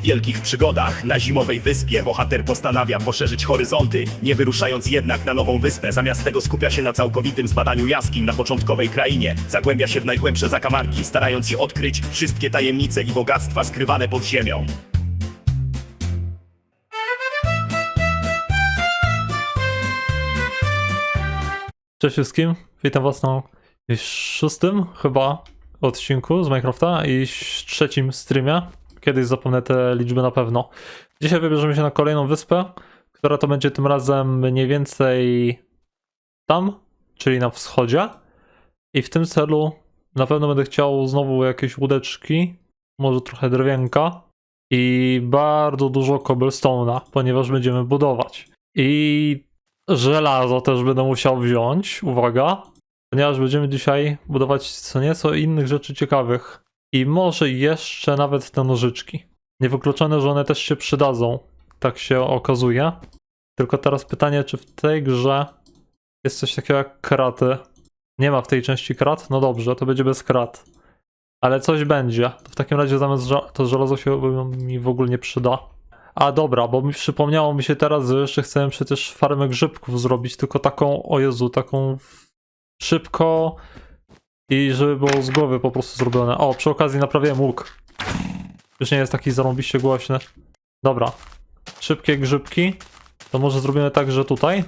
Po wielkich przygodach na zimowej wyspie bohater postanawia poszerzyć horyzonty, nie wyruszając jednak na nową wyspę. Zamiast tego skupia się na całkowitym zbadaniu jaskiń na początkowej krainie. Zagłębia się w najgłębsze zakamarki, starając się odkryć wszystkie tajemnice i bogactwa skrywane pod ziemią. Cześć wszystkim, witam was na szóstym chyba odcinku z Minecrafta i trzecim streamie. Kiedyś zapomnę te liczby na pewno. Dzisiaj wybierzemy się na kolejną wyspę, która to będzie tym razem mniej więcej tam, czyli na wschodzie. I w tym celu na pewno będę chciał znowu jakieś łódeczki, może trochę drewienka i bardzo dużo cobblestone'a, ponieważ będziemy budować. I żelazo też będę musiał wziąć, uwaga, ponieważ będziemy dzisiaj budować co nieco innych rzeczy ciekawych. I może jeszcze nawet te nożyczki. Niewykluczone, że one też się przydadzą, tak się okazuje. Tylko teraz pytanie, czy w tej grze jest coś takiego jak kraty? Nie ma w tej części krat? No dobrze, to będzie bez krat. Ale coś będzie. To w takim razie zamiast to żelazo się mi w ogóle nie przyda. A dobra, bo mi przypomniało mi się teraz, że jeszcze chcę przecież farmę grzybków zrobić, tylko taką, o Jezu, taką szybko i żeby było z głowy po prostu zrobione. O, przy okazji naprawiłem łuk. Już nie jest taki zarąbiście głośny. Dobra, szybkie grzybki. To może zrobimy tak, że tutaj.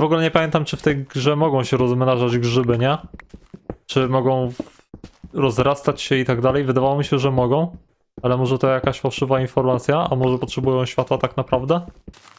W ogóle nie pamiętam, czy w tej grze mogą się rozmnażać grzyby, nie? Czy mogą rozrastać się i tak dalej. Wydawało mi się, że mogą, ale może to jakaś fałszywa informacja, a może potrzebują światła tak naprawdę?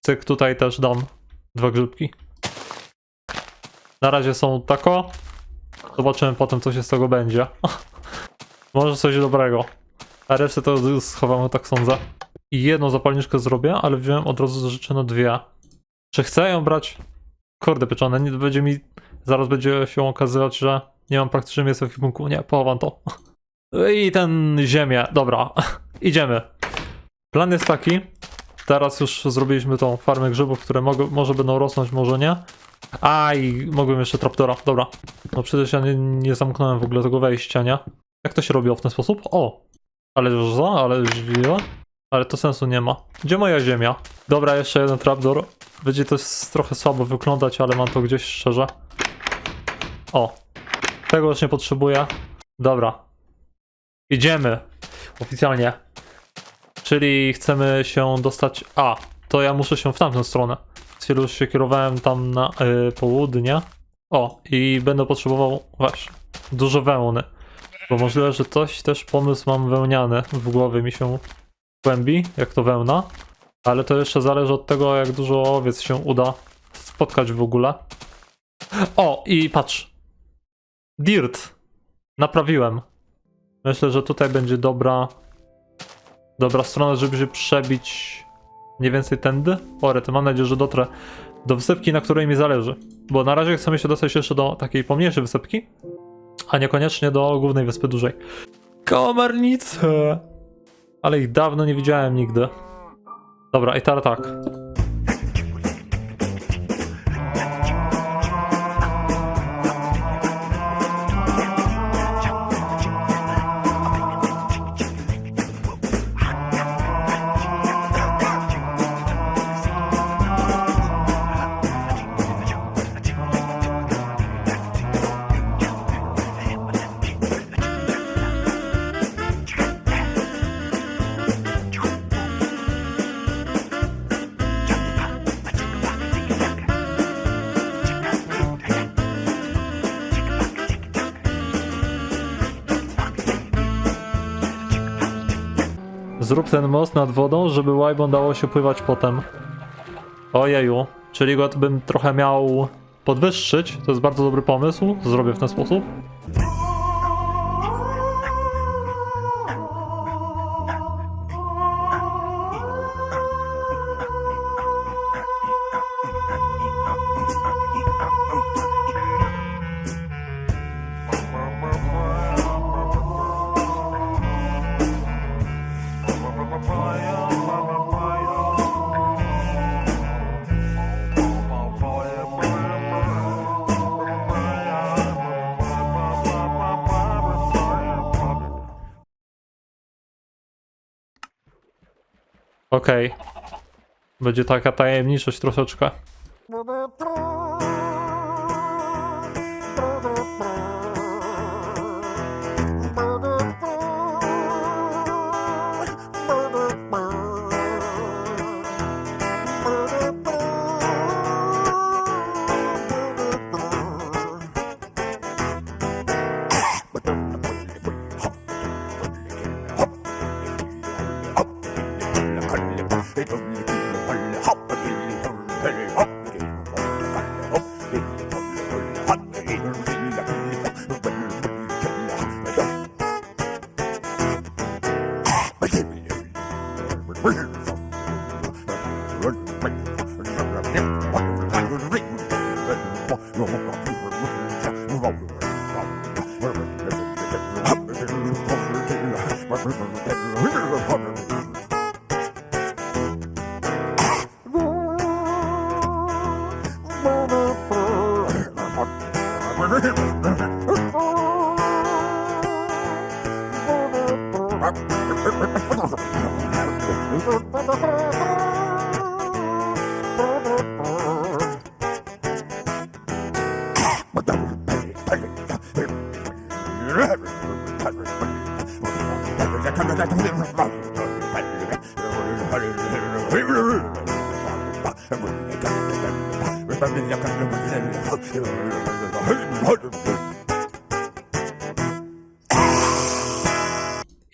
Cyk, tutaj też dam dwa grzybki. Na razie są tako. Zobaczymy potem, co się z tego będzie. może coś dobrego. A resztę to schowamy, tak sądzę. I jedną zapalniczkę zrobię, ale wziąłem od razu życzę dwie. Czy chcę ją brać? Kurde pieczone, nie będzie mi. Zaraz będzie się okazywać, że nie mam praktycznie miejsca w ekwipunku. Nie, pochowam to. I ten ziemię. Dobra, idziemy. Plan jest taki. Teraz już zrobiliśmy tą farmę grzybów, które mogą, może będą rosnąć, może nie. A i mogłem jeszcze traptora. Dobra. No przecież ja nie, nie zamknąłem w ogóle tego wejścia, nie? Jak to się robiło w ten sposób? O! Ale za, ale źle. Ale to sensu nie ma. Gdzie moja ziemia? Dobra, jeszcze jeden trapdoor. Będzie to trochę słabo wyglądać, ale mam to gdzieś szczerze. O, tego już nie potrzebuję. Dobra. Idziemy. Oficjalnie. Czyli chcemy się dostać... A, to ja muszę się w tamtą stronę. Z chwilą już się kierowałem tam na y, południe. O, i będę potrzebował właśnie dużo wełny. Bo możliwe, że coś też pomysł mam wełniany w głowie mi się głębi, jak to wełna. Ale to jeszcze zależy od tego, jak dużo owiec się uda spotkać w ogóle. O, i patrz. Dirt. Naprawiłem. Myślę, że tutaj będzie dobra dobra strona, żeby się przebić mniej więcej tędy. Orety, mam nadzieję, że dotrę do wysepki, na której mi zależy. Bo na razie chcemy się dostać jeszcze do takiej pomniejszej wysepki, a niekoniecznie do głównej wyspy dużej. Komarnice! Ale ich dawno nie widziałem nigdy. Dobra, i teraz tak. Zrób ten most nad wodą, żeby łajbą dało się pływać potem. Ojeju, czyli go bym trochę miał podwyższyć. To jest bardzo dobry pomysł. Zrobię w ten sposób. Okej. Będzie taka tajemniczość troszeczkę.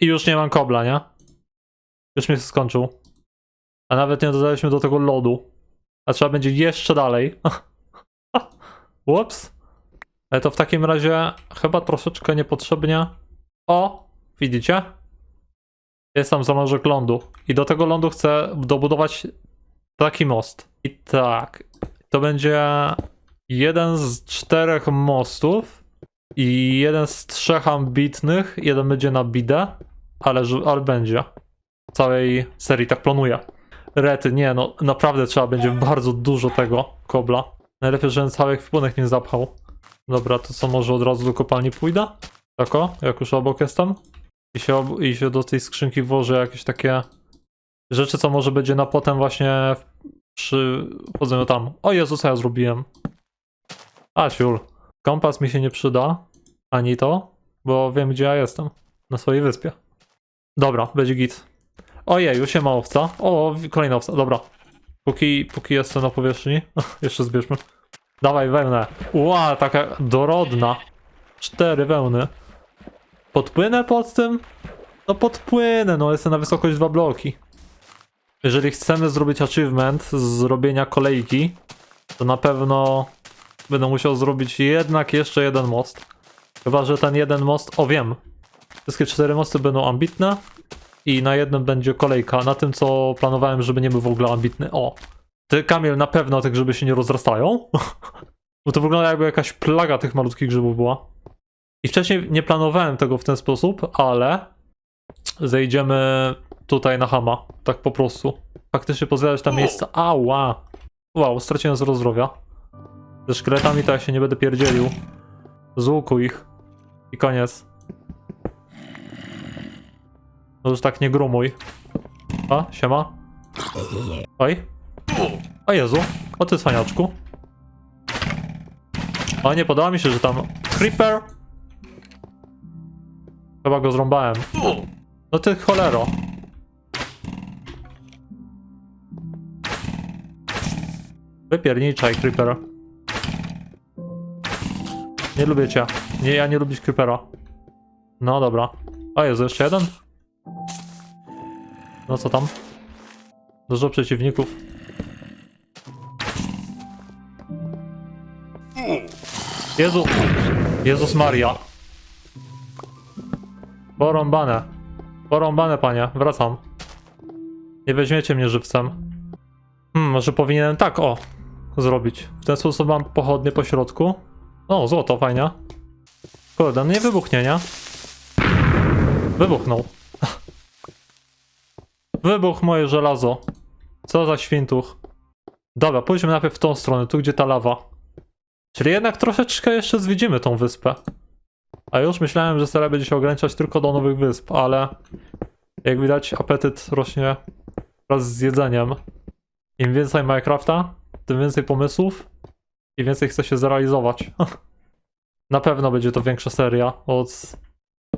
Już nie mam kobla, nie? Już mnie się skończył. A nawet nie dodaliśmy do tego lodu. A trzeba będzie jeszcze dalej. Ups. Ale to w takim razie chyba troszeczkę niepotrzebnie. O, widzicie? Jest tam zalążek lądu. I do tego lądu chcę dobudować taki most. I tak. To będzie jeden z czterech mostów. I jeden z trzech ambitnych. Jeden będzie na bidę. Ale, ale będzie. Całej serii tak planuję. Rety, nie no, naprawdę trzeba będzie bardzo dużo tego kobla. Najlepiej, żebym cały ekwipunek nie zapchał. Dobra, to co, może od razu do kopalni pójdę? Tak o, jak już obok jestem. I się, I się do tej skrzynki włożę jakieś takie rzeczy, co może będzie na potem właśnie przy chodzeniu tam. O Jezus, co ja zrobiłem? A, siul. Kompas mi się nie przyda. Ani to, bo wiem, gdzie ja jestem. Na swojej wyspie. Dobra, będzie git. Ojej, już się ma owca. O, kolejna owca, dobra. Póki, póki jestem na powierzchni, jeszcze zbierzmy. Dawaj wełnę. Ła, taka dorodna. Cztery wełny. Podpłynę pod tym? No podpłynę, no jestem na wysokość dwa bloki. Jeżeli chcemy zrobić achievement z zrobienia kolejki, to na pewno będę musiał zrobić jednak jeszcze jeden most. Chyba, że ten jeden most, o wiem, wszystkie cztery mosty będą ambitne i na jednym będzie kolejka. Na tym, co planowałem, żeby nie był w ogóle ambitny. O, ty Kamil, na pewno te grzyby się nie rozrastają? Bo to wygląda jakby jakaś plaga tych malutkich grzybów była. I wcześniej nie planowałem tego w ten sposób, ale zejdziemy tutaj na hama. Tak po prostu. Faktycznie pozwiadać tam miejsca. Ała! Wow, straciłem zero zdrowia. Ze szkieletami to ja się nie będę pierdzielił. Z łuku ich. I koniec. No już tak nie grumuj. A, siema. Oj. O Jezu, o ty cwaniaczku. O, nie podoba mi się, że tam... Creeper! Chyba go zrąbałem. No ty cholero. Wypierniczaj, Creeper. Nie lubię cię. Nie, ja nie lubię Creepera. No dobra. O Jezu, jeszcze jeden? No co tam? Dużo przeciwników. Jezu! Jezus Maria. Porąbane. Porąbane, panie. Wracam. Nie weźmiecie mnie żywcem. Hmm, może powinienem tak, o, zrobić. W ten sposób mam pochodnie po środku. O, złoto, fajnie. Kurde, no nie wybuchnie, nie? Wybuchnął. Wybuch moje żelazo. Co za świntuch. Dobra, pójdźmy najpierw w tą stronę, tu gdzie ta lawa. Czyli jednak troszeczkę jeszcze zwiedzimy tą wyspę. A już myślałem, że seria będzie się ograniczać tylko do nowych wysp, ale jak widać apetyt rośnie wraz z jedzeniem. Im więcej Minecrafta, tym więcej pomysłów i więcej chce się zrealizować. Na pewno będzie to większa seria od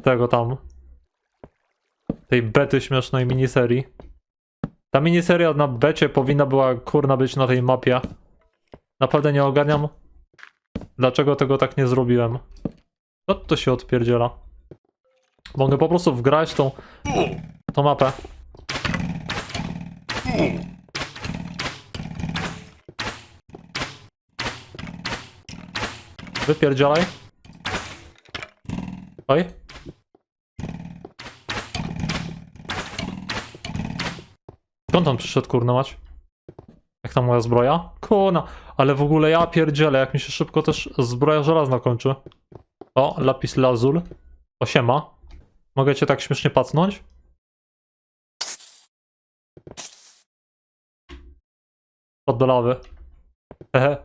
tego tam. Tej bety śmiesznej miniserii. Ta miniseria na becie powinna była kurna być na tej mapie. Naprawdę nie ogarniam, dlaczego tego tak nie zrobiłem. Co to się odpierdziela? Mogę po prostu wgrać tą, tą mapę. Wypierdzielaj. Oj. Skąd on przyszedł, kurna mać? Jak tam moja zbroja? Kurna, ale w ogóle ja pierdzielę, jak mi się szybko też zbroja żelazna kończy. O, lapis lazul. O, siema. Mogę cię tak śmiesznie pacnąć? Pod do lawy. Hehe.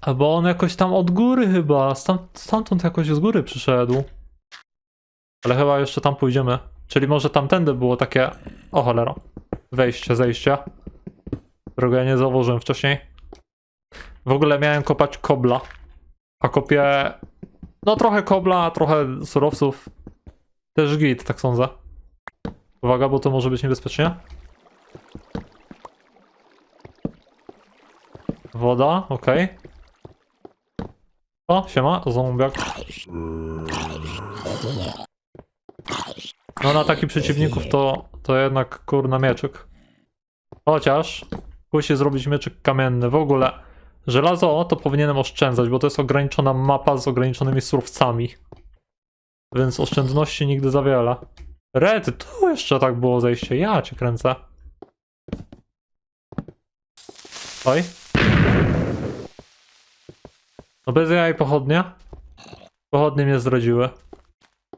A bo on jakoś tam od góry chyba, stam, stamtąd jakoś z góry przyszedł. Ale chyba jeszcze tam pójdziemy. Czyli może tamtędy było takie... O cholera. Wejście, zejście. Którego ja nie zauważyłem wcześniej. W ogóle miałem kopać kobla. A kopię... No trochę kobla, trochę surowców. Też git, tak sądzę. Uwaga, bo to może być niebezpiecznie. Woda, okej. O, siema, zombiak. No na takich przeciwników to, to jednak kurna mieczyk. Chociaż musi zrobić mieczyk kamienny. W ogóle żelazo to powinienem oszczędzać, bo to jest ograniczona mapa z ograniczonymi surowcami. Więc oszczędności nigdy za wiele. Red, tu jeszcze tak było zejście. Ja cię kręcę. Oj. No bez jaj pochodnie. Pochodnie mnie zdradziły.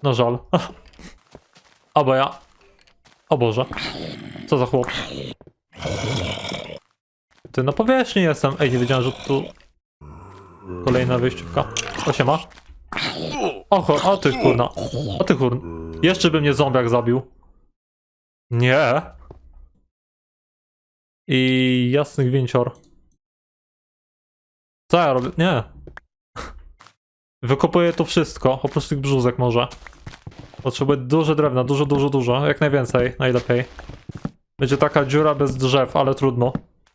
No żal. A bo ja. O Boże. Co za chłop. Ty na powierzchni jestem. Ej, nie wiedziałem, że tu kolejna wyjściówka. O siema. Oho, o ty kurna. O ty kurna. Jeszcze by mnie zombiak zabił. Nie. I jasny gwiencior. Co ja robię? Nie. Wykopuję to wszystko, oprócz tych brzuzek może. Potrzebuję dużo drewna, dużo, dużo, dużo. Jak najwięcej, najlepiej. Będzie taka dziura bez drzew, ale trudno.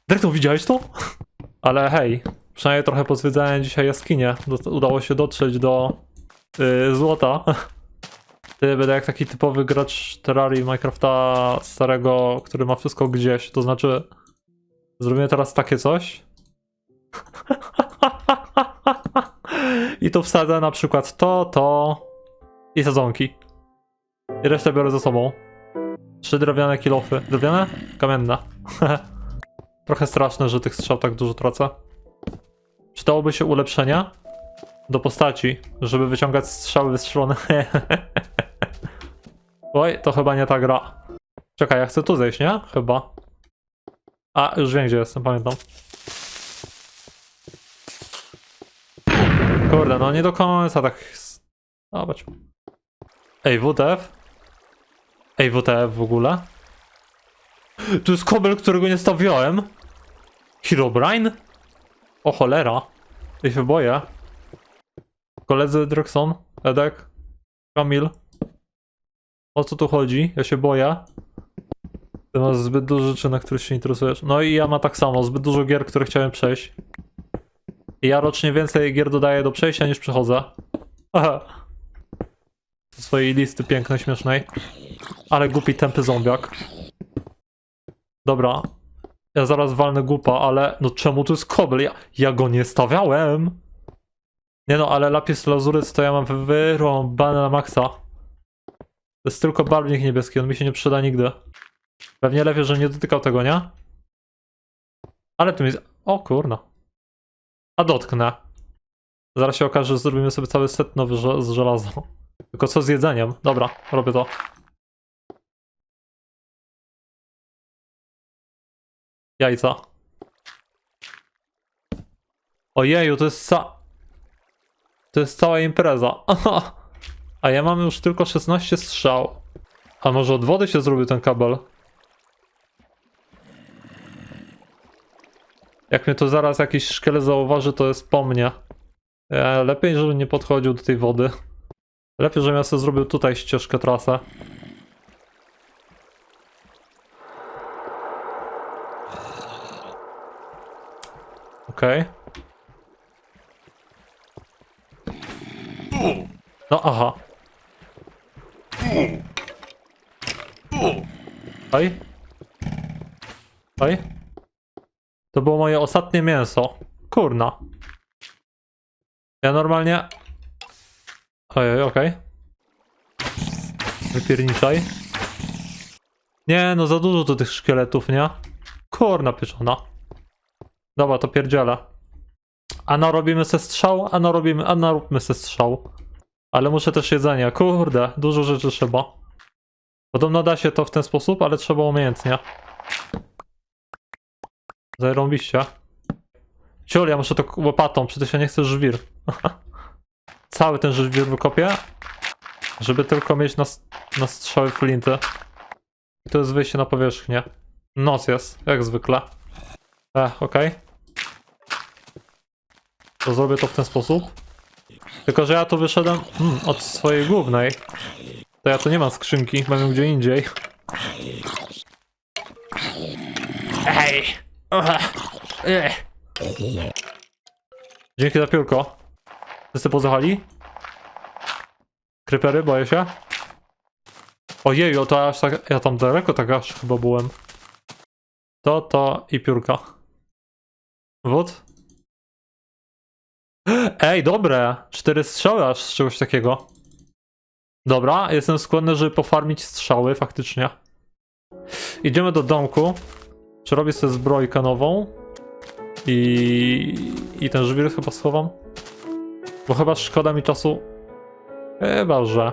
Dyrektor, widziałeś to? Ale hej, przynajmniej trochę pozwiedzałem dzisiaj jaskinie. Udało się dotrzeć do yy, złota. Ty będę jak taki typowy gracz Terrarii Minecrafta starego, który ma wszystko gdzieś. To znaczy, zrobimy teraz takie coś. I tu wsadzę na przykład to, to i sadzonki. I resztę biorę ze sobą. Trzy drewniane kilofy. Drewniane? Kamienne. Trochę straszne, że tych strzał tak dużo tracę. Przydałoby się ulepszenia do postaci, żeby wyciągać strzały wystrzelone. Oj, to chyba nie ta gra. Czekaj, ja chcę tu zejść, nie? Chyba. A, już wiem gdzie jestem, pamiętam. Kurde, no nie do końca tak... Zobacz. Ej, WTF? Ej, WTF w ogóle? Tu jest kobel, którego nie stawiałem. Herobrine? O cholera. Ja się boję. Koledzy Drexon, Edek, Kamil. O co tu chodzi? Ja się boję. Ty masz zbyt dużo rzeczy, na których się interesujesz. No i ja mam tak samo, zbyt dużo gier, które chciałem przejść. I ja rocznie więcej gier dodaję do przejścia niż przechodzę. Aha. Swojej listy pięknej, śmiesznej. Ale głupi tępy zombiak. Dobra. Ja zaraz walnę głupa, ale no czemu tu jest kobel? Ja, ja go nie stawiałem. Nie no, ale lapis lazuryt to ja mam wyrąbane na maksa. To jest tylko barwnik niebieski, on mi się nie przyda nigdy. Pewnie lepiej, że nie dotykał tego, nie? Ale tu mi... O kurna. A dotknę. Zaraz się okaże, że zrobimy sobie cały set nowy z żelaza. Tylko co z jedzeniem? Dobra, robię to. Jajca. Ojeju, to jest ca... To jest cała impreza. A ja mam już tylko 16 strzał. A może od wody się zrobił ten kabel? Jak mnie tu zaraz jakiś szkielet zauważy, to jest po mnie. E, lepiej, żeby nie podchodził do tej wody. Lepiej, żebym ja sobie zrobił tutaj ścieżkę, trasę. Okej. No aha. Oj. Oj. To było moje ostatnie mięso. Kurna. Ja normalnie... Ojej, okej. Wypierniczaj. Nie, no za dużo tu tych szkieletów, nie? Kurna pieczona. Dobra, to pierdziele. Ano robimy se strzał, ano robimy, ano róbmy se strzał. Ale muszę też jedzenie. Kurde, dużo rzeczy trzeba. Podobno da się to w ten sposób, ale trzeba umiejętnie. Zarąbiście. Ciul, ja muszę to łopatą, przecież ja nie chcę żwir. Cały ten żwir wykopię, żeby tylko mieć na, na strzały flinty. I to jest wyjście na powierzchnię. Noc jest, jak zwykle. E, okej. To zrobię to w ten sposób. Tylko, że ja tu wyszedłem mm, od swojej głównej. To ja tu nie mam skrzynki, mam ją gdzie indziej. Ej! Dzięki za piórko. Wszyscy pozachali? Krypery, boję się. Ojeju, to aż tak, ja tam daleko tak aż chyba byłem. To, to i piórka. Wód? Ej, dobre! Cztery strzały aż z czegoś takiego. Dobra, jestem skłonny, żeby pofarmić strzały, faktycznie. Idziemy do domku. Przerobię sobie zbrojkę nową. I... I ten żwir chyba schowam. Bo chyba szkoda mi czasu. Chyba, że.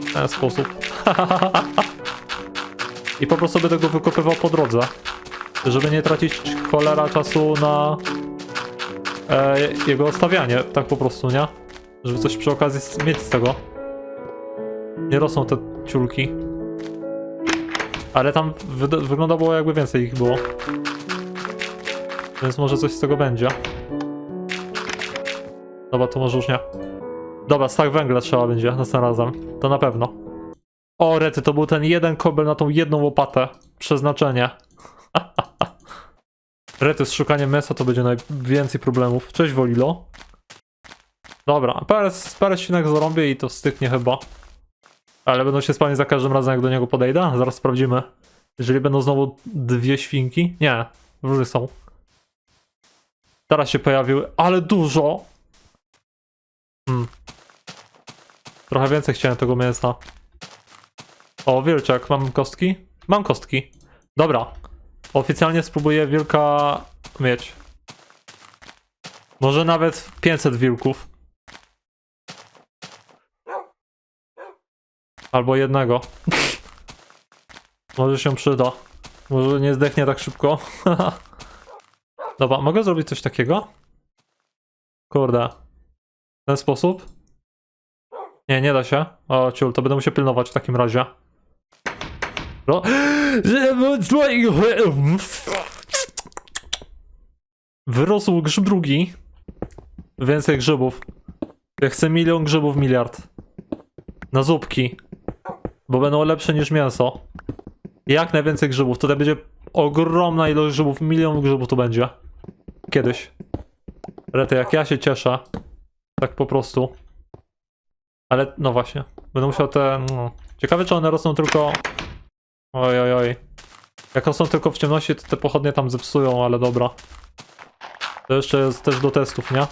W ten sposób. I po prostu będę go wykopywał po drodze. Żeby nie tracić cholera czasu na e, jego odstawianie, tak po prostu, nie? Żeby coś przy okazji mieć z tego. Nie rosną te ciulki. Ale tam wyda- wygląda było jakby więcej ich było. Więc może coś z tego będzie. Dobra, to może już nie. Dobra, stak węgla trzeba będzie następnym razem. To na pewno. O, rety, to był ten jeden kobel na tą jedną łopatę. Przeznaczenie. Rety z szukaniem mięsa to będzie najwięcej problemów. Cześć Wolilo. Dobra, parę, parę świnek zarąbię i to styknie chyba. Ale będą się spać za każdym razem jak do niego podejdę? Zaraz sprawdzimy. Jeżeli będą znowu dwie świnki? Nie, różne są. Teraz się pojawiły, ale dużo! Hmm. Trochę więcej chciałem tego mięsa. O, wilczek, mam kostki? Mam kostki. Dobra. Oficjalnie spróbuję wilka mieć. Może nawet 500 wilków. Albo jednego. Może się przyda. Może nie zdechnie tak szybko. Dobra, mogę zrobić coś takiego? Kurde. W ten sposób? Nie, nie da się. O, ciul, to będę musiał pilnować w takim razie. No. Wyrósł grzyb drugi. Więcej grzybów. Ja chcę milion grzybów, miliard. Na zupki. Bo będą lepsze niż mięso. Jak najwięcej grzybów. Tutaj będzie ogromna ilość grzybów. Milion grzybów tu będzie. Kiedyś. Rety, jak ja się cieszę. Tak po prostu. Ale no właśnie. Będę musiał te. No. Ciekawe, czy one rosną tylko. Oj, oj, oj. Jak rosną tylko w ciemności, to te pochodnie tam zepsują, ale dobra. To jeszcze jest też do testów, nie?